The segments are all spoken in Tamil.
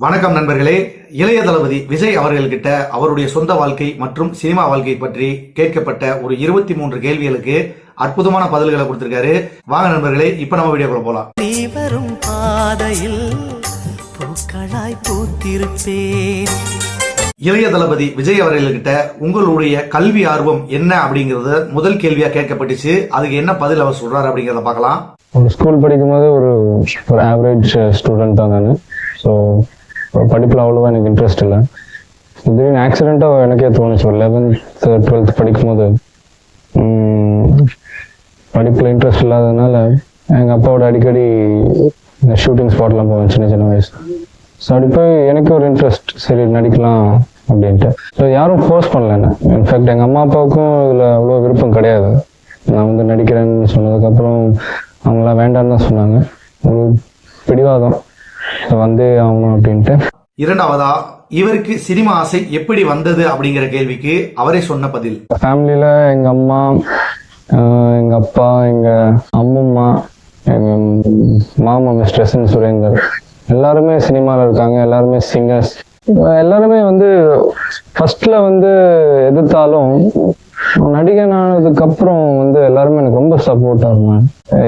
வணக்கம் நண்பர்களே. இளைய தளபதி விஜய் அவர்கள்கிட்ட அவருடைய சொந்த வாழ்க்கை மற்றும் சினிமா வாழ்க்கை பற்றி கேட்கப்பட்ட ஒரு இருபத்தி மூன்று கேள்விகளுக்கு அற்புதமான பதில்களை கொடுத்திருக்காரு. வாங்க நண்பர்களே இப்ப நம்ம வீடியோக்குள்ள போலாம். நீ வரும் பாதையில் பூக்களாய் பூத்திருப்பேன். இளைய தளபதி விஜய் அவர்கள்கிட்ட உங்களுடைய கல்வி ஆர்வம் என்ன அப்படிங்கறது முதல் கேள்வியா கேட்கப்பட்டுச்சு. அதுக்கு என்ன பதில் அவர் சொல்றாரு அப்படிங்கறத பார்க்கலாம். ஒரு ஸ்கூல் படிக்கும்போது ஒரு ஒரு ஆவரேஜ் ஸ்டூடெண்ட் தான் நான். ஸோ படிப்பில் அவ்வளோவா எனக்கு இன்ட்ரெஸ்ட் இல்லை. திடீர்னு ஆக்சிடெண்ட்டாக எனக்கே தோணுச்சு. ஒரு லெவன்த் டுவெல்த் படிக்கும்போது. படிப்பில் இன்ட்ரெஸ்ட் இல்லாததுனால எங்கள் அப்பாவோட அடிக்கடி ஷூட்டிங் ஸ்பாட்லாம் போவேன் சின்ன சின்ன வயசு ஸோ அப்படி போய் எனக்கு ஒரு இன்ட்ரெஸ்ட் சரி நடிக்கலாம் அப்படின்ட்டு. ஸோ யாரும் ஃபோர்ஸ் பண்ணல என்ன? இன்ஃபேக்ட் எங்கள் அம்மா அப்பாவுக்கும் இதில் அவ்வளோ விருப்பம் கிடையாது. நான் வந்து நடிக்கிறேன்னு சொன்னதுக்கப்புறம் அவங்களாம் வேண்டாம்னு தான் சொன்னாங்க. ஒரு பிடிவாதம். வந்தே ஆகணும் அப்படின்ட்டு. இரண்டாவதா இவருக்கு சினிமா ஆசை எப்படி வந்தது அப்படிங்கிற கேள்விக்கு அவரே சொன்ன பதில். ஃபேமிலியில் எங்கள் அம்மா எங்க அப்பா எங்கள் அம்மம்மா எங்கள் மாமா மிஸ்டர் சுரேந்தர் எல்லாருமே சினிமாவில் இருக்காங்க எல்லாருமே சிங்கர்ஸ் எல்லாருமே வந்து ஃபர்ஸ்ட்ல வந்து எதிர்த்தாலும் நடிகன் ஆனதுக்கு அப்புறம் வந்து எல்லாருமே எனக்கு ரொம்ப சப்போர்ட்டா இருந்தாங்க.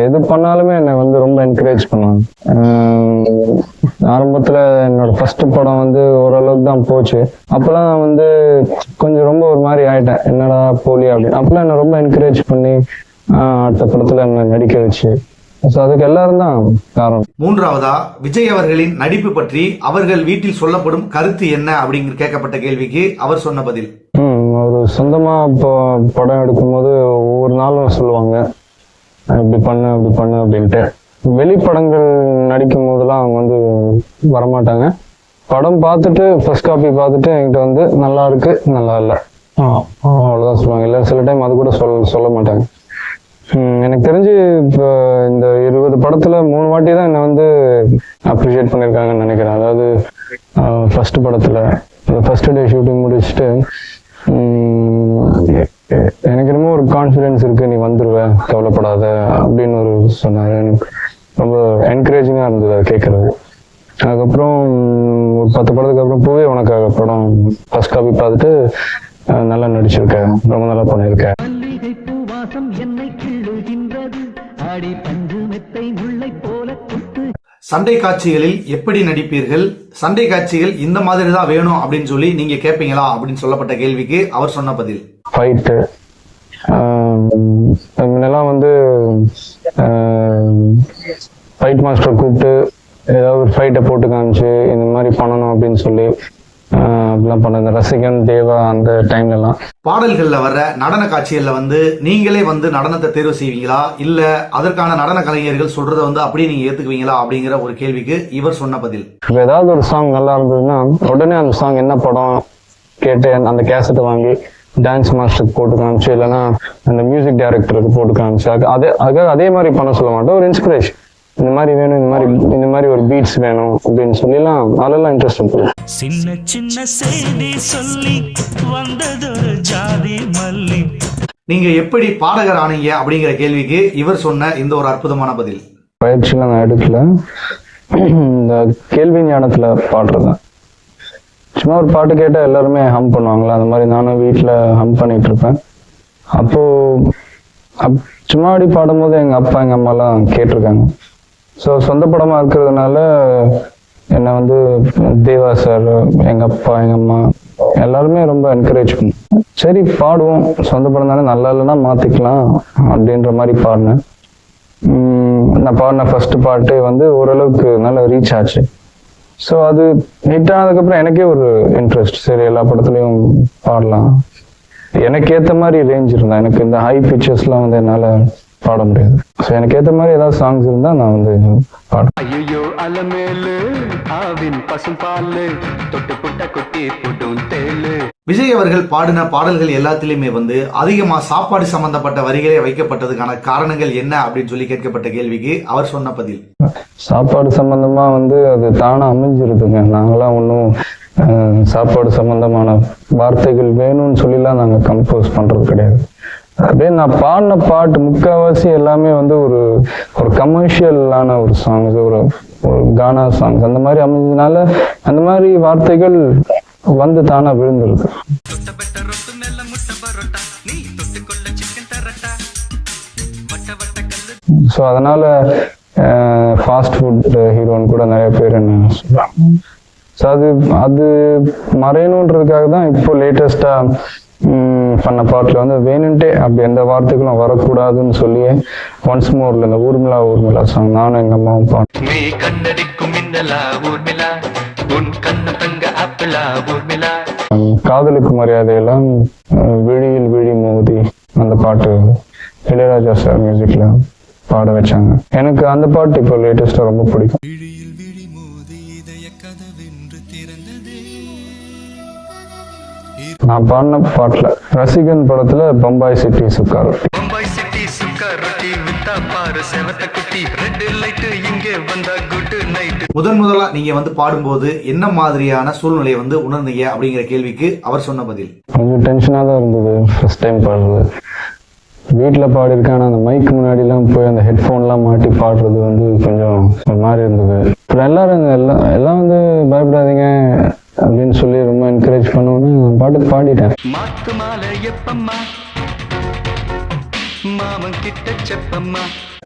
எது பண்ணாலுமே என்னை வந்து ரொம்ப என்கரேஜ் பண்ணாங்க. ஆரம்பத்துல என்னோட ஃபர்ஸ்ட் படம் வந்து ஓரளவுக்கு தான் போச்சு. அப்பெல்லாம் நான் வந்து கொஞ்சம் ரொம்ப ஒரு மாதிரி ஆயிட்டேன். என்னடா போலி அப்படின்னு. அப்பெல்லாம் என்ன ரொம்ப என்கரேஜ் பண்ணி ஆஹ் அடுத்த படத்துல என்ன நடிக்க வச்சு. அதுக்கு எல்லாரும் தான் காரணம். மூன்றாவதா விஜய் அவர்களின் நடிப்பு பற்றி அவர்கள் வீட்டில் சொல்லப்படும் கருத்து என்ன அப்படிங்கிற கேட்கப்பட்ட கேள்விக்கு அவர் சொன்ன பதில். ம் ஒரு சொந்தமா இப்போ படம் எடுக்கும்போது ஒவ்வொரு நாளும் சொல்லுவாங்க. இப்படி பண்ணு அப்படி பண்ணு அப்படின்ட்டு. வெளிப்படங்கள் நடிக்கும் போதெல்லாம் அவங்க வந்து வரமாட்டாங்க. படம் பார்த்துட்டு ஃபர்ஸ்ட் காப்பி பார்த்துட்டு என்கிட்ட வந்து நல்லா இருக்கு நல்லா இல்லை. அவ்வளோதான் சொல்லுவாங்க. இல்லை சில டைம் அது கூட சொல்ல சொல்ல மாட்டாங்க. எனக்கு தெரிஞ்சு இப்போ இந்த இருபது படத்துல மூணு வாட்டி தான் என்னை வந்து அப்ரிஷியேட் பண்ணியிருக்காங்கன்னு நினைக்கிறேன். அதாவது ஃபர்ஸ்ட் படத்துல. ஃபர்ஸ்ட் டே ஷூட்டிங் முடிச்சுட்டு எனக்கு என்னமோ ஒரு கான்ஃபிடென்ஸ் இருக்கு நீ வந்துருவ கவலைப்படாத அப்படின்னு ஒரு சொன்னாரு. எனக்கு ரொம்ப என்கரேஜிங்காக இருந்தது அதை கேட்கறது. அதுக்கப்புறம் ஒரு பத்து படத்துக்கு அப்புறம் பூவே உனக்காக படம் ஃபர்ஸ்ட் காப்பி பார்த்துட்டு நல்லா நடிச்சிருக்க ரொம்ப நல்லா பண்ணியிருக்க அடி பஞ்சு மெத்தை முல்லை போல சண்டை காட்சிகளில் எப்படி நடிப்பீர்கள்? சண்டை காட்சிகள் இந்த மாதிரி தான் வேணும் அப்படின்னு சொல்லி நீங்க கேட்பீங்களா அப்படின்னு சொல்லப்பட்ட கேள்விக்கு அவர் சொன்ன பதில். ஃபைட்டு முன்னெல்லாம் வந்து ஃபைட் மாஸ்டர் கூப்பிட்டு ஏதாவது ஒரு ஃபைட்டை போட்டு காமிச்சு இந்த மாதிரி பண்ணணும் அப்படின்னு சொல்லி அப்படிலாம் பண்ணது ரசிகன் தேவா அந்த டைம்லலாம் பாடல்கள்ல வர்ற நடன காட்சிகள்ல வந்து நீங்களே வந்து நடனத்தை தேர்வு செய்வீங்களா? இல்ல அதற்கான நடன கலைஞர்கள் சொல்றத வந்து அப்படியே நீங்க ஏத்துக்குவீங்களா? அப்படிங்கிற ஒரு கேள்விக்கு இவர் சொன்ன பதில். இப்போ ஏதாவது ஒரு சாங் நல்லா இருந்ததுன்னா உடனே அந்த சாங் என்ன படம் கேட்டு அந்த கேசட்டை வாங்கி டான்ஸ் மாஸ்டருக்கு போட்டு காமிச்சு இல்லைன்னா அந்த மியூசிக் டைரக்டருக்கு போட்டு காமிச்சு அது- அதே மாதிரி பண்ண சொல்ல மாட்டேன் ஒரு இன்ஸ்பிரேஷன் இந்த மாதிரி வேணும் இந்த மாதிரி இந்த மாதிரி ஒரு பீட்ஸ் வேணும் அப்படின்னு சொல்லிலாம் அதெல்லாம் இன்ட்ரெஸ்ட் இருக்கும் சின்ன சின்ன செய்தி சொல்லி வந்ததொரு ஜாதி மல்லி. நீங்க எப்படி பாடகர் ஆனீங்க அப்படிங்கிற கேள்விக்கு இவர் சொன்ன இந்த ஒரு அற்புதமான பதில். பயிற்சிலாம் நான் எடுக்கல. இந்த கேள்வி ஞானத்துல பாடுறதுதான் சும்மா ஒரு பாட்டு கேட்டா எல்லாருமே ஹம் பண்ணுவாங்களா? அந்த மாதிரி நானும் வீட்ல ஹம் பண்ணிட்டு இருப்பேன். அப்போ அப் சும்மா அப்படி பாடும்போது எங்க அப்பா எங்க அம்மாலாம் கேட்டிருக்காங்க. ஸோ சொந்த படமாக இருக்கிறதுனால என்னை வந்து தேவா சார் எங்கள் அப்பா எங்கள் அம்மா எல்லாருமே ரொம்ப என்கரேஜ் பண்ணும் சரி பாடுவோம். சொந்த படம் தானே நல்லா இல்லைன்னா மாற்றிக்கலாம் அப்படின்ற மாதிரி பாடினேன். நான் பாடின ஃபர்ஸ்ட் பாட்டு வந்து ஓரளவுக்கு நல்லா ரீச் ஆச்சு. ஸோ அது ஹிட் ஆனதுக்கப்புறம் எனக்கே ஒரு இன்ட்ரெஸ்ட் சரி எல்லா படத்துலையும் பாடலாம். எனக்கு ஏற்ற மாதிரி ரேஞ்ச் இருந்தா எனக்கு இந்த ஹை பிக்சர்ஸ்லாம் வந்து என்னால் பாட முடியாது. ஸோ எனக்கு ஏற்ற மாதிரி ஏதாவது சாங்ஸ் இருந்தால் நான் வந்து பாடுவேன். ஐயோ அலமேலு ஆவின் பசும்பாலு தொட்டு புட்ட குட்டி புட்டும் தேலு. விஜய் அவர்கள் பாடின பாடல்கள் எல்லாத்திலுமே வந்து அதிகமா சாப்பாடு சம்பந்தப்பட்ட வரிகளே வைக்கப்பட்டதுக்கான காரணங்கள் என்ன அப்படின்னு சொல்லி கேட்கப்பட்ட கேள்விக்கு அவர் சொன்ன பதில். சாப்பாடு சம்பந்தமா வந்து அது தானா அமைஞ்சிருதுங்க. நாங்களாம் ஒன்றும் சாப்பாடு சம்பந்தமான வார்த்தைகள் வேணும்னு சொல்லிலாம் நாங்க கம்போஸ் பண்றது கிடையாது. அப்படியே நான் பாடின பாட்டு முக்கால்வாசி எல்லாமே வந்து ஒரு ஒரு கமர்ஷியலான ஒரு சாங்ஸ் ஒரு ஒரு கானா சாங்ஸ் அந்த மாதிரி அமைஞ்சதுனால அந்த மாதிரி வார்த்தைகள் வந்து தானா விழுந்துருக்கு ஸோ அதனால ஃபாஸ்ட் ஃபுட் ஹீரோன்னு கூட நிறைய பேர் என்ன சொல்றாங்க. ஸோ அது அது மறையணுன்றதுக்காக தான் இப்போ லேட்டஸ்டாக பண்ண பாட்டில் வந்து வேணுன்ட்டே அப்படி எந்த வார்த்தைகளும் வரக்கூடாதுன்னு சொல்லியே ஒன்ஸ் மோர்ல இந்த ஊர்மிளா ஊர்மிளா சாங் நானும் எங்கள் அம்மாவும் பாட்டு நீ கண்ணடிக்கும் மின்னலா ஊர்மிளா. உன் கண்ணு தங்க ஆப்பிளா ஊர்மிளா. காதலுக்கு மரியாதையெல்லாம் விழியில் விழி மோதி அந்த பாட்டு இளையராஜா சார் மியூசிக்ல பாட வச்சாங்க. எனக்கு அந்த பாட்டு இப்போ லேட்டஸ்டா ரொம்ப பிடிக்கும். நான் பாடின பாட்டுல ரசிகன் படத்துல பம்பாய் சிட்டி சுக்கார். மும்பை சிட்டி சுக்கா ரொட்டி வித்தா பாரு செவத்த குட்டி ரெட் லைட் இங்கே வந்தா குட் நைட் முதன் முதலா நீங்க வந்து பாடும்போது என்ன மாதிரியான சூழ்நிலையை வந்து உணர்ந்தீங்க அப்படிங்கிற கேள்விக்கு அவர் சொன்ன பதில். கொஞ்சம் டென்ஷனாக தான் இருந்தது ஃபர்ஸ்ட் டைம் பாடுறது. வீட்டில் பாடியிருக்கேன் ஆனால் அந்த மைக் முன்னாடிலாம் போய் அந்த ஹெட்ஃபோன்லாம் மாட்டி பாடுறது வந்து கொஞ்சம் ஒரு மாதிரி இருந்தது. அப்புறம் எல்லாரும் எல்லாம் எல்லாம் வந்து பயப்படாதீங்க. அப்படின்னு சொல்லி ரொம்ப என்கரேஜ் பண்ணோன்னு பாட்டுக்கு பாடிட்டேன். மாத்து மாலை எப்பம்மா? மாமன் கிட்ட செப்பம்மா?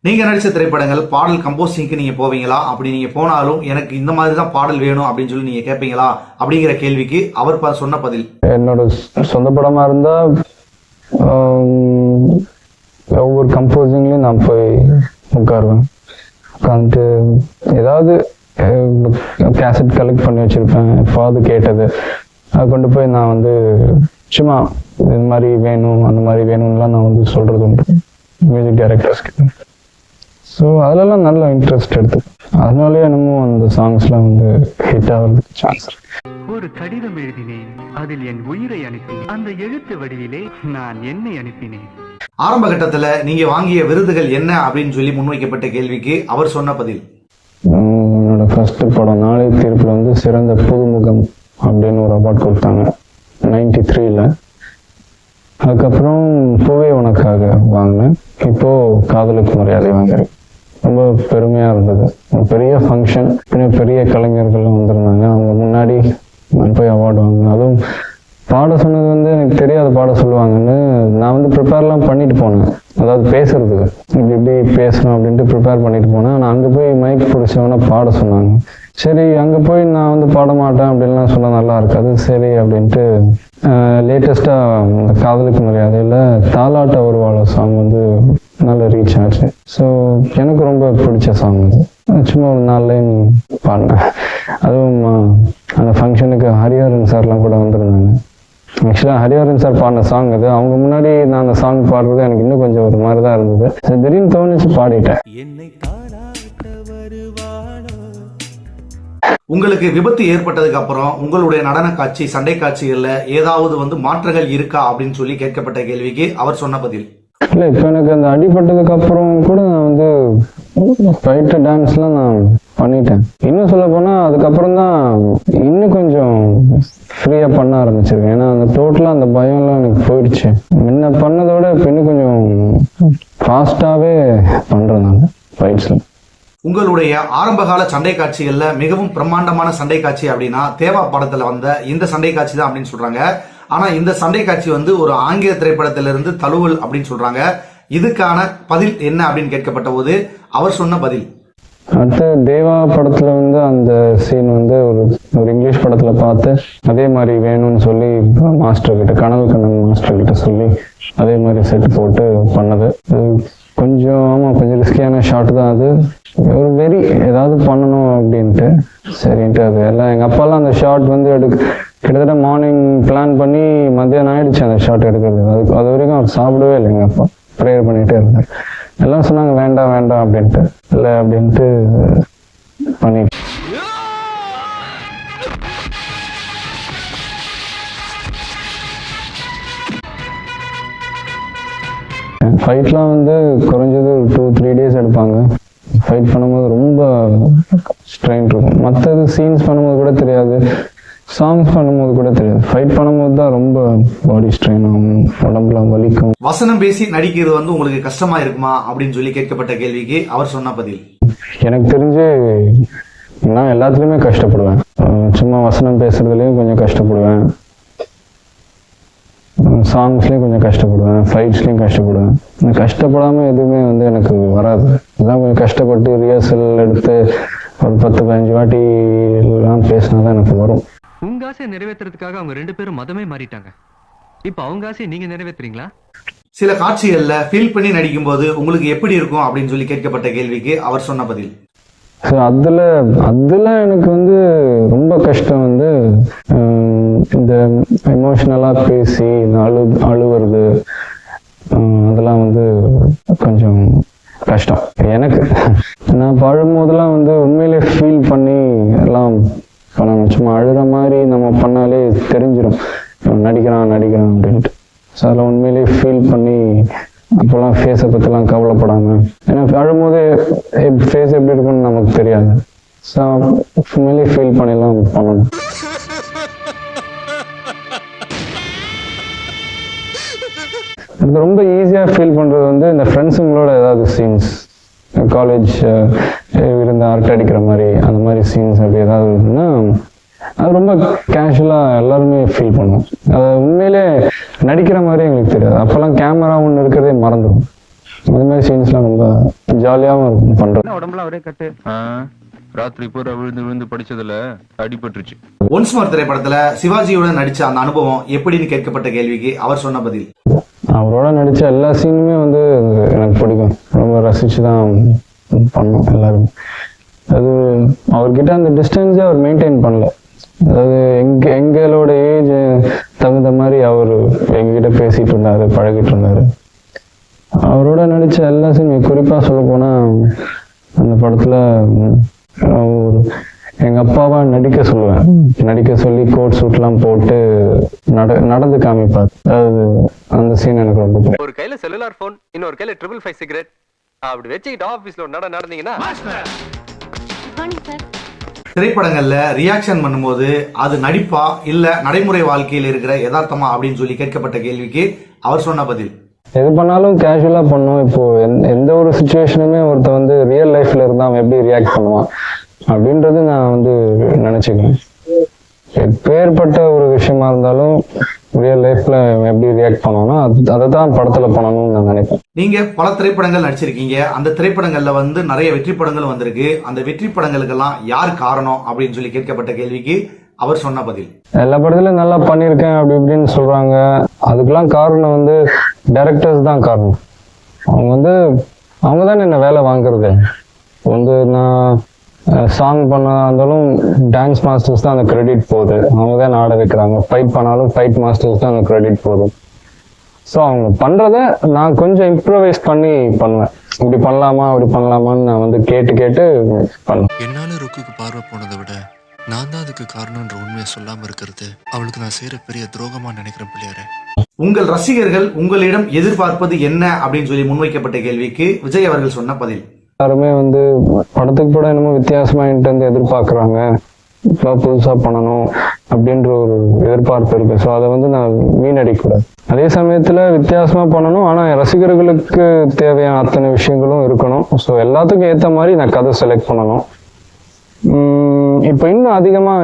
நீங்க நடிச்ச திரைப்படங்கள் பாடல் கம்போசிங்க்கு நீங்க போவீங்களா? அப்படி நீங்க போனாலும் எனக்கு இந்த மாதிரி தான் பாடல் வேணும் அப்படின்னு சொல்லி நீங்க கேட்பீங்களா அப்படிங்கிற கேள்விக்கு அவர் சொன்ன பதில். என்னோட சொந்த படமா இருந்தா ஒவ்வொரு கம்போசிங்லயும் நான் போய் உட்காருவேன். உட்காந்துட்டு ஏதாவது கேசட் கலெக்ட் பண்ணி வச்சிருப்பேன். எப்பாவது கேட்டது. அதை கொண்டு போய் நான் வந்து சும்மா இது மாதிரி வேணும் அந்த மாதிரி வேணும்லாம் நான் வந்து சொல்றது உண்டு. மியூசிக் டைரக்டர்ஸ் கிட்ட. ஸோ அதுலலாம் நல்ல இன்ட்ரெஸ்ட் எடுத்து. அதனாலேயே என்னமோ அந்த சாங்ஸ்லாம் வந்து ஹிட் ஆகிறதுக்கு சான்ஸ் இருக்கு. ஒரு கடிதம் எழுதினேன். அதில் என் உயிரை அனுப்பினேன். அந்த எழுத்து வடிவிலே நான் என்னை அனுப்பினேன். ஆரம்ப கட்டத்துல நீங்க வாங்கிய விருதுகள் என்ன அப்படின்னு சொல்லி முன்வைக்கப்பட்ட கேள்விக்கு அவர் சொன்ன பதில். ஃபஸ்ட்டு படம் நாளை தீர்ப்பில் வந்து சிறந்த புதுமுகம் அப்படின்னு ஒரு அவார்ட் கொடுத்தாங்க. நைன்டி த்ரீல அதுக்கப்புறம் பூவே உனக்காக வாங்கினேன். இப்போ காதலுக்கு மரியாதை வாங்குறேன். ரொம்ப பெருமையா இருந்தது. பெரிய ஃபங்க்ஷன் பெரிய கலைஞர்கள்லாம் வந்திருந்தாங்க. அவங்க முன்னாடி நான் போய் அவார்டு வாங்கினேன். அதுவும் பாட சொன்னது வந்து எனக்கு தெரியாது பாட சொல்லுவாங்கன்னு நான் வந்து ப்ரிப்பேர்லாம் பண்ணிட்டு போனேன். அதாவது பேசுறதுக்கு. இப்படி இப்படி பேசணும் அப்படின்ட்டு ப்ரிப்பேர் பண்ணிட்டு போனேன். ஆனால் அங்கே போய் மைக் பிடிச்சவன பாட சொன்னாங்க. சரி அங்கே போய் நான் வந்து பாட மாட்டேன் அப்படின்லாம் சொன்னால் நல்லா இருக்காது. சரி அப்படின்ட்டு லேட்டஸ்ட்டாக இந்த காதலுக்கு மரியாதையில் தாலாட்ட ஒரு சாங் வந்து நல்ல ரீச் ஆச்சு. ஸோ எனக்கு ரொம்ப பிடிச்ச சாங் அது. சும்மா ஒரு நாலு லைன் பாடினேன். அதுவும் அந்த ஃபங்க்ஷனுக்கு ஹரிஹரன் சார்லாம் கூட வந்திருந்தாங்க. ஆக்சுவலாக ஹரிஹரன் சார் பாடின சாங் அது. அவங்க முன்னாடி நான் அந்த சாங் பாடுறது எனக்கு இன்னும் கொஞ்சம் ஒரு மாதிரி தான் இருந்தது திடீர்னு தோணுச்சு பாடிட்டேன். உங்களுக்கு விபத்து ஏற்பட்டதுக்கு அப்புறம் உங்களுடைய நடன காட்சி சண்டை காட்சிகள்ல ஏதாவது வந்து மாற்றங்கள் இருக்கா அப்படின்னு சொல்லி கேட்கப்பட்ட கேள்விக்கு அவர் சொன்ன பதில். இல்லை இப்போ எனக்கு அந்த அடிபட்டதுக்கு அப்புறம் கூட நான் வந்து ஃபைட்டு டான்ஸ்லாம் நான் பண்ணிட்டேன். இன்னும் சொல்ல போனால் அதுக்கப்புறம் தான் இன்னும் கொஞ்சம் ஃப்ரீயாக பண்ண ஆரம்பிச்சிருக்கேன். ஏன்னா அந்த டோட்டலாக அந்த பயம்லாம் எனக்கு போயிடுச்சு. முன்ன பண்ணதோட இப்போ இன்னும் கொஞ்சம் ஃபாஸ்ட்டாகவே பண்ணுறேன் நான் ஃபைட்ஸில் உங்களுடைய ஆரம்பகால சண்டை காட்சிகள்ல மிகவும் பிரம்மாண்டமான சண்டை காட்சி அப்படின்னா தேவா படத்துல வந்த இந்த சண்டை காட்சி தான் அப்படின்னு சொல்றாங்க. ஆனா இந்த சண்டை காட்சி வந்து ஒரு ஆங்கில திரைப்படத்திலிருந்து தழுவல் அப்படின்னு சொல்றாங்க. இதுக்கான பதில் என்ன அப்படின்னு கேட்கப்பட்ட போது அவர் சொன்ன பதில். அடுத்த தேவா படத்துல வந்து அந்த சீன் வந்து ஒரு ஒரு இங்கிலீஷ் படத்துல பார்த்து அதே மாதிரி வேணும்னு சொல்லி மாஸ்டர் கிட்ட கனவு கண்ணன் மாஸ்டர் கிட்ட சொல்லி அதே மாதிரி செட் போட்டு பண்ணது. கொஞ்சம் ஆமா கொஞ்சம் ரிஸ்கியான ஷாட் தான் அது. ஒரு வெறி ஏதாவது பண்ணணும் அப்படின்ட்டு. சரின்ட்டு அது எல்லாம் எங்க அப்பாலாம் அந்த ஷாட் வந்து எடுக்க கிட்டத்தட்ட மார்னிங் பிளான் பண்ணி மத்தியானம் ஆயிடுச்சு அந்த ஷாட் எடுக்கிறது. அது அது வரைக்கும் அவர் சாப்பிடவே இல்லை எங்க அப்பா. ப்ரேயர் பண்ணிட்டே இருந்தார். எல்லாம் சொன்னாங்க வேண்டாம் வேண்டாம் அப்படின்ட்டு. இல்லை அப்படின்ட்டு பண்ணி ஃபைட்லாம் வந்து குறைஞ்சது ஒரு டூ த்ரீ டேஸ் எடுப்பாங்க. ஃபைட் பண்ணும்போது ரொம்ப ஸ்ட்ரெயின் இருக்கும். மற்றது சீன்ஸ் பண்ணும்போது கூட தெரியாது. சாங்ஸ் பண்ணும்போது கூட தெரியாது. ஃபைட் பண்ணும்போது தான் ரொம்ப பாடி ஸ்ட்ரெயின் ஆகும் உடம்புலாம் வலிக்கும். வசனம் பேசி நடிக்கிறது வந்து உங்களுக்கு கஷ்டமா இருக்குமா அப்படின்னு சொல்லி கேட்கப்பட்ட கேள்விக்கு அவர் சொன்ன பதில். எனக்கு தெரிஞ்சு நான் எல்லாத்துலேயுமே கஷ்டப்படுவேன். சும்மா வசனம் பேசுறதுலேயும் கொஞ்சம் கஷ்டப்படுவேன். சாங்ஸ்லேயும் கொஞ்சம் கஷ்டப்படுவேன். ஃபைட்ஸ்லேயும் கஷ்டப்படுவேன். இந்த கஷ்டப்படாமல் எதுவுமே வந்து எனக்கு வராது. இதெல்லாம் கொஞ்சம் கஷ்டப்பட்டு ரிஹர்சல் எடுத்து ஒரு பத்து பதினஞ்சு வாட்டி எல்லாம் பேசினா தான் எனக்கு வரும். உங்க ஆசையை நிறைவேத்துறதுக்காக அவங்க ரெண்டு பேரும் மதமே மாறிட்டாங்க. இப்ப அவங்க ஆசையை நீங்க நிறைவேத்துறீங்களா சில காட்சிகள்ல ஃபீல் பண்ணி நடிக்கும்போது உங்களுக்கு எப்படி இருக்கும் அப்படின்னு சொல்லி கேட்கப்பட்ட கேள்விக்கு அவர் சொன்ன பதில். ஸோ அதில் அதில் எனக்கு வந்து ரொம்ப கஷ்டம் வந்து இந்த எமோஷ்னலாக பேசி இந்த அழு அழுவுறது அதெல்லாம் வந்து கொஞ்சம் கஷ்டம். எனக்கு நான் பழும்போதெல்லாம் வந்து உண்மையிலே ஃபீல் பண்ணி எல்லாம் பண்ணணும் சும்மா அழுகிற மாதிரி நம்ம பண்ணாலே தெரிஞ்சிடும் நடிக்கிறான் நடிக்கிறான் அப்படின்ட்டு. ஸோ அதில் உண்மையிலே ஃபீல் பண்ணி அப்போல்லாம் ஃபேஸை பற்றிலாம் கவலைப்படாமல் ஏன்னா அழும்போது ஃபேஸ் எப்படி இருக்குன்னு நமக்கு தெரியாது. ஸோ உண்மையிலே ஃபீல் பண்ணிலாம் பண்ணணும். எனக்கு ரொம்ப ஈஸியாக ஃபீல் பண்ணுறது வந்து இந்த ஃப்ரெண்ட்ஸுங்களோட ஏதாவது சீன்ஸ் காலேஜ் இருந்த அரட்டை அடிக்கிற மாதிரி அந்த மாதிரி சீன்ஸ் அப்படி ஏதாவது இருந்ததுன்னா அது ரொம்ப கேஷுவலாக எல்லாருமே ஃபீல் பண்ணுவோம் அது உண்மையிலே நடிக்கிற மாதிரி எங்களுக்கு தெரியாது. அப்போல்லாம் கேமரா ஒன்று இருக்கிறதே மறந்துடும் அது மாதிரி சீன்ஸ்லாம் ரொம்ப ஜாலியாகவும் இருக்கும் பண்ணுறது உடம்புல ஒரே கட்டு? ராத்திரி பூரா விழுந்து விழுந்து படிச்சதுல அடிபட்டுருச்சு. ஒன்ஸ் மோர் திரைப்படத்துல சிவாஜியுடன் நடிச்ச அந்த அனுபவம் எப்படின்னு கேட்கப்பட்ட கேள்விக்கு அவர் சொன்ன பதில். அவரோட நடித்த எல்லா சீனுமே வந்து எனக்கு பிடிக்கும். ரொம்ப ரசித்து தான் பண்ணோம் எல்லாரும். அது அவர்கிட்ட அந்த டிஸ்டன்ஸே அவர் மெயின்டைன் பண்ணல. அதாவது எங்க எங்களோட ஏஜ் தகுந்த மாதிரி அவர் எங்ககிட்ட பேசிட்டு இருந்தாரு பழகிட்டு இருந்தாரு. அவரோட நடித்த எல்லா சீனுமே குறிப்பாக சொல்ல போனால் அந்த படத்தில் எங்கள் அப்பாவா நடிக்க சொல்லுவேன். நடிக்க சொல்லி கோட் சூட்லாம் போட்டு நட நடந்து காமிப்பார். அதாவது அந்த சீன் எனக்கு ரொம்ப ஒரு கையில செல்லுலார் போன் இன்னொரு கையில ட்ரிபிள் ஃபைவ் சிகரெட் அப்படி வச்சுக்கிட்டு ஆபீஸ்ல ஒரு நட நடந்தீங்கன்னா திரைப்படங்கள்ல ரியாக்ஷன் பண்ணும்போது அது நடிப்பா இல்ல நடைமுறை வாழ்க்கையில் இருக்கிற யதார்த்தமா அப்படின்னு சொல்லி கேட்கப்பட்ட கேள்விக்கு அவர் சொன்ன பதில். எது பண்ணாலும் கேஷுவலாக பண்ணும் இப்போ எந்த- எந்த ஒரு சுச்சுவேஷனுமே ஒருத்தன் வந்து ரியல் லைஃப்ல இருந்தா அவன் எப்படி ரியாக்ட் பண்ணுவான்? அப்படின்றது நான் வந்து நினைச்சுக்கிறேன் எப்பேற்பட்ட ஒரு விஷயமா இருந்தாலும் ரியல் லைஃப்ல எப்படி ரியாக்ட் பண்ணுவானோ அது அதை தான் படத்துல பண்ணணும்னு நான் நினைப்பேன். நீங்க பல திரைப்படங்கள் நடிச்சிருக்கீங்க. அந்த திரைப்படங்கள்ல வந்து நிறைய வெற்றி படங்கள் வந்திருக்கு. அந்த வெற்றி படங்களுக்கெல்லாம் யார் காரணம் அப்படின்னு சொல்லி கேட்கப்பட்ட கேள்விக்கு அவர் சொன்ன பதில். எல்லா படத்துலயும் நல்லா பண்ணியிருக்கேன் அப்படி இப்படின்னு சொல்றாங்க. அதுக்கெல்லாம் காரணம் வந்து டைரக்டர்ஸ் தான் காரணம். அவங்க வந்து அவங்க தானே என்ன வேலை வாங்குறது? வந்து நான் சாங் பண்ணா இருந்தாலும் டான்ஸ் மாஸ்டர்ஸ் தான் அந்த கிரெடிட் போகுது. அவங்க தான் ஆட வைக்கிறாங்க. ஃபைட் பண்ணாலும் ஃபைட் மாஸ்டர்ஸ் தான் அந்த கிரெடிட் போகுது. ஸோ அவங்க பண்றத நான் கொஞ்சம் இம்ப்ரவைஸ் பண்ணி பண்ணுவேன். இப்படி பண்ணலாமா அப்படி பண்ணலாமான்னு நான் வந்து கேட்டு கேட்டு பண்ணுவேன். என்னால ருக்குக்கு பார்வை போனதை விட நான் தான் அதுக்கு காரணம்ன்ற உண்மையை சொல்லாம இருக்கிறது அவளுக்கு நான் செய்யற பெரிய துரோகமா நினைக்கிறேன் பிள்ளையாரே. உங்கள் ரசிகர்கள் உங்களிடம் எதிர்பார்ப்பது என்ன அப்படின்னு சொல்லி முன்வைக்கப்பட்ட கேள்விக்கு விஜய் அவர்கள் சொன்ன பதில். எல்லாருமே வந்து படத்துக்கு படம் என்னமோ வித்தியாசமா என்கிட்ட வந்து எதிர்பார்க்கறாங்க. இப்போ புதுசா பண்ணணும் அப்படின்ற ஒரு எதிர்பார்ப்பு இருக்கு. ஸோ அதை வந்து நான் வீணடிக்கூடாது அதே சமயத்துல வித்தியாசமா பண்ணணும். ஆனா ரசிகர்களுக்கு தேவையான அத்தனை விஷயங்களும் இருக்கணும். ஸோ எல்லாத்துக்கும் ஏத்த மாதிரி நான் கதை செலக்ட் பண்ணணும். இப்போ இன்னும் அதிகமா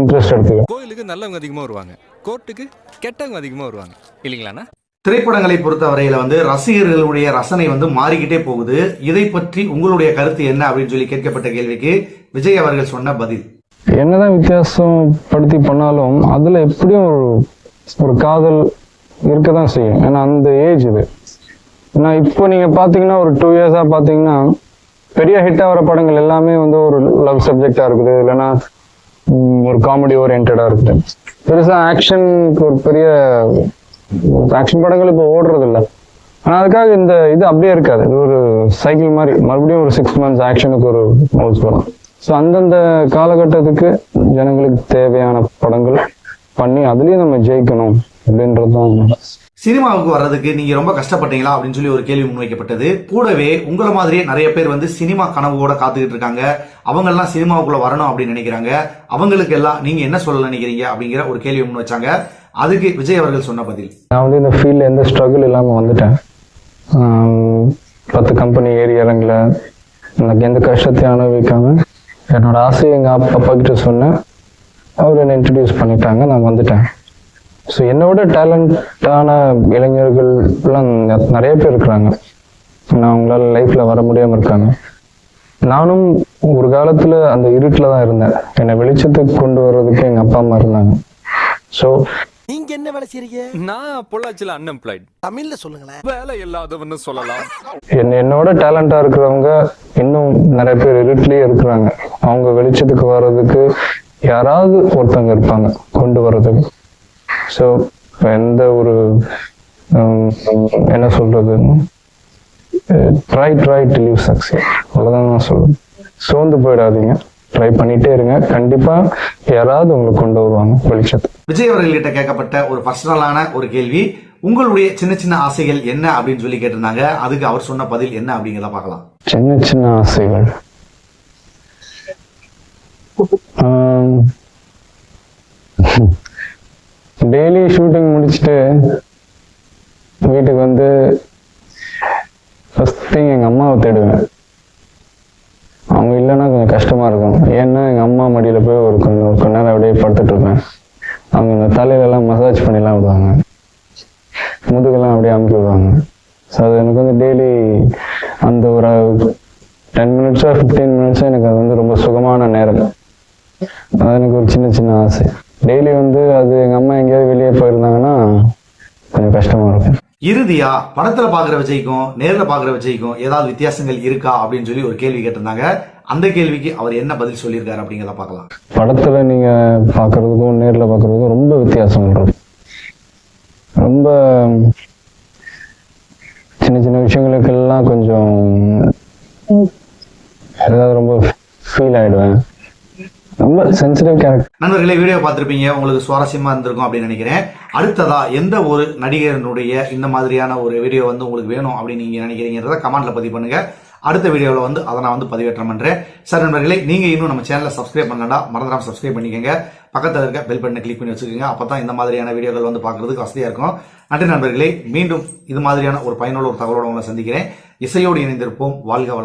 இன்ட்ரெஸ்ட் எடுத்துக்க. கோயிலுக்கு நல்லவங்க அதிகமா வருவாங்க. கோர்ட்டுக்கு கெட்டவங்க அதிகமா வருவாங்க. இல்லைங்களாண்ணா? திரைப்படங்களை பொறுத்தவரையில வந்து ரசிகர்களுடைய ரசனை வந்து மாறிக்கிட்டே போகுது. இதை பற்றி உங்களுடைய கருத்து என்ன அப்படின்னு சொல்லி கேட்கப்பட்ட கேள்விக்கு விஜய் அவர்கள் சொன்ன பதில். என்னதான் வித்தியாசம் படுத்தி பண்ணாலும் அதுல எப்படியும் ஒரு ஒரு காதல் இருக்க தான் செய்யும். ஏன்னா அந்த ஏஜ் இது. ஏன்னா இப்போ நீங்க பாத்தீங்கன்னா ஒரு டூ இயர்ஸா பாத்தீங்கன்னா பெரிய ஹிட் ஆகிற படங்கள் எல்லாமே வந்து ஒரு லவ் சப்ஜெக்டா இருக்குது. இல்லைன்னா ஒரு காமெடி ஓரியன்டா இருக்குது. பெருசா ஆக்ஷனுக்கு ஒரு பெரிய ஆக்ஷன் படங்கள் இப்போ ஓடுறது இல்ல ஆனா அதுக்காக இந்த இது அப்படியே இருக்காது. இது ஒரு சைக்கிள் மாதிரி. மறுபடியும் ஒரு சிக்ஸ் மந்த்ஸ் ஆக்ஷனுக்கு ஒரு மவுஸ் வரும் ஸோ அந்தந்த காலகட்டத்துக்கு ஜனங்களுக்கு தேவையான படங்கள் பண்ணி அதுலயும் நம்ம ஜெயிக்கணும் அப்படின்றது தான் சினிமாவுக்கு வர்றதுக்கு நீங்க ரொம்ப கஷ்டப்பட்டீங்களா அப்படின்னு சொல்லி ஒரு கேள்வி முன்வைக்கப்பட்டது. கூடவே உங்களை மாதிரியே நிறைய பேர் வந்து சினிமா கனவோட காத்துக்கிட்டு இருக்காங்க. அவங்க எல்லாம் சினிமாவுக்குள்ள வரணும் அப்படின்னு நினைக்கிறாங்க. அவங்களுக்கு எல்லாம் நீங்க என்ன சொல்ல நினைக்கிறீங்க அப்படிங்கிற ஒரு கேள்வி முன் வச்சாங்க அதுக்கு விஜய் அவர்கள் சொன்ன பதில். நான் வந்து இந்த ஃபீல்டில் எந்த ஸ்ட்ரகிள் இல்லாமல் வந்துட்டேன். பத்து கம்பெனி ஏறி இறங்கல. எனக்கு எந்த கஷ்டத்தையும் அனுபவிக்காம என்னோட ஆசையை எங்கள் அப்பா அப்பா கிட்ட சொன்னேன். அவர் என்னை இன்ட்ரடியூஸ் பண்ணிட்டாங்க. நான் வந்துட்டேன். ஸோ என்னோட டேலண்டான இளைஞர்கள்லாம் நிறைய பேர் இருக்கிறாங்க. நான் அவங்களால லைஃப்பில் வர முடியாமல் இருக்காங்க. நானும் ஒரு காலத்தில் அந்த இருட்டில் தான் இருந்தேன். என்னை வெளிச்சத்துக்கு கொண்டு வர்றதுக்கு எங்கள் அப்பா அம்மா இருந்தாங்க. ஸோ நீங்க என்ன வேலை செய்றீங்க? நான் பொள்ளாச்சியில் அன்எம்ப்ளாய்ட் தமிழ்ல சொல்லுங்களேன். வேலை இல்லாதவன்னு சொல்லலாம். என் என்னோட டேலண்டா இருக்கிறவங்க இன்னும் நிறைய பேர் இருட்டிலேயே இருக்கிறாங்க. அவங்க வெளிச்சத்துக்கு வர்றதுக்கு யாராவது ஒருத்தவங்க இருப்பாங்க கொண்டு வர்றதுக்கு. ஸோ எந்த ஒரு என்ன சொல்றது try try to live success அவ்வளோதான் நான் சொல்லுவேன் சோர்ந்து போயிடாதீங்க. ட்ரை பண்ணிட்டே இருங்க. கண்டிப்பா யாராவது உங்களை கொண்டு வருவாங்க வெளிச்சத்துக்கு விஜய் அவர்கள்கிட்ட கேட்கப்பட்ட ஒரு பர்சனலான ஒரு கேள்வி உங்களுடைய சின்ன சின்ன ஆசைகள் என்ன அப்படின்னு சொல்லி கேட்டிருந்தாங்க. அதுக்கு அவர் சொன்ன பதில் என்ன அப்படிங்கிறத பார்க்கலாம். சின்ன சின்ன ஆசைகள். டெய்லி ஷூட்டிங் முடிச்சுட்டு வீட்டுக்கு வந்து ஃபஸ்ட் திங் எங்கள் அம்மாவை தேடுவேன். அவங்க இல்லைன்னா கொஞ்சம் கஷ்டமாக இருக்கும். ஏன்னா எங்கள் அம்மா மடியில் போய் ஒரு கொஞ்சம் ஒரு கொஞ்ச நேரம் அப்படியே படுத்துட்ருப்பேன் அவங்க இந்த தலையிலலாம் மசாஜ் பண்ணிலாம் விடுவாங்க. முதுகெல்லாம் அப்படியே அமுக்கி விடுவாங்க. ஸோ அது எனக்கு வந்து டெய்லி அந்த ஒரு டென் மினிட்ஸோ ஃபிஃப்டீன் மினிட்ஸோ எனக்கு அது வந்து ரொம்ப சுகமான நேரம். அது எனக்கு ஒரு சின்ன சின்ன ஆசை. டெய்லி வந்து அது எங்கள் அம்மா எங்கேயாவது வெளியே போயிருந்தாங்கன்னா கொஞ்சம் கஷ்டமாக இருக்கும். இறுதியா படத்துல பாக்குற விஜய்க்கும் நேர்ல பாக்குற விஜய்க்கும் ஏதாவது வித்தியாசங்கள் இருக்கா அப்படின்னு சொல்லி ஒரு கேள்வி கேட்டிருந்தாங்க. அந்த கேள்விக்கு அவர் என்ன பதில் சொல்லியிருக்காரு அப்படிங்கிறத பார்க்கலாம். படத்தில் நீங்கள் பார்க்குறதுக்கும் நேரில் பார்க்குறதுக்கும் ரொம்ப வித்தியாசம் இருக்கும். ரொம்ப சின்ன சின்ன விஷயங்களுக்கெல்லாம் கொஞ்சம் ஏதாவது ரொம்ப ஃபீல் ஆயிடுவேன். ரொம்ப சென்சிட்டிவ் கேரக்டர் நண்பர்களே வீடியோ பார்த்துருப்பீங்க. உங்களுக்கு சுவாரஸ்யமா இருந்திருக்கும் அப்படின்னு நினைக்கிறேன். அடுத்ததா எந்த ஒரு நடிகரனுடைய இந்த மாதிரியான ஒரு வீடியோ வந்து உங்களுக்கு வேணும் அப்படின்னு நீங்க நினைக்கிறீங்கிறத கமெண்ட்ல பதிவு பண்ணுங்க. அடுத்த வீடியோவில் வந்து அதை நான் வந்து பதிவேற்றம் பண்றேன். சார் நண்பர்களே நீங்க இன்னும் நம்ம சேனலை சப்ஸ்கிரைப் பண்ணலாம் மறந்துடாம சப்ஸ்கிரைப் பண்ணிக்கங்க. பக்கத்தில் இருக்க பெல் பட்டனை கிளிக் பண்ணி வச்சுக்கோங்க. அப்பதான் இந்த மாதிரியான வீடியோக்கள் வந்து பார்க்குறதுக்கு வசதியா இருக்கும். நன்றி நண்பர்களே. மீண்டும் இது மாதிரியான ஒரு பயனுள்ள ஒரு தகவலோடு உங்களை சந்திக்கிறேன். இசையோடு இணைந்திருப்போம். வாழ்க வளம்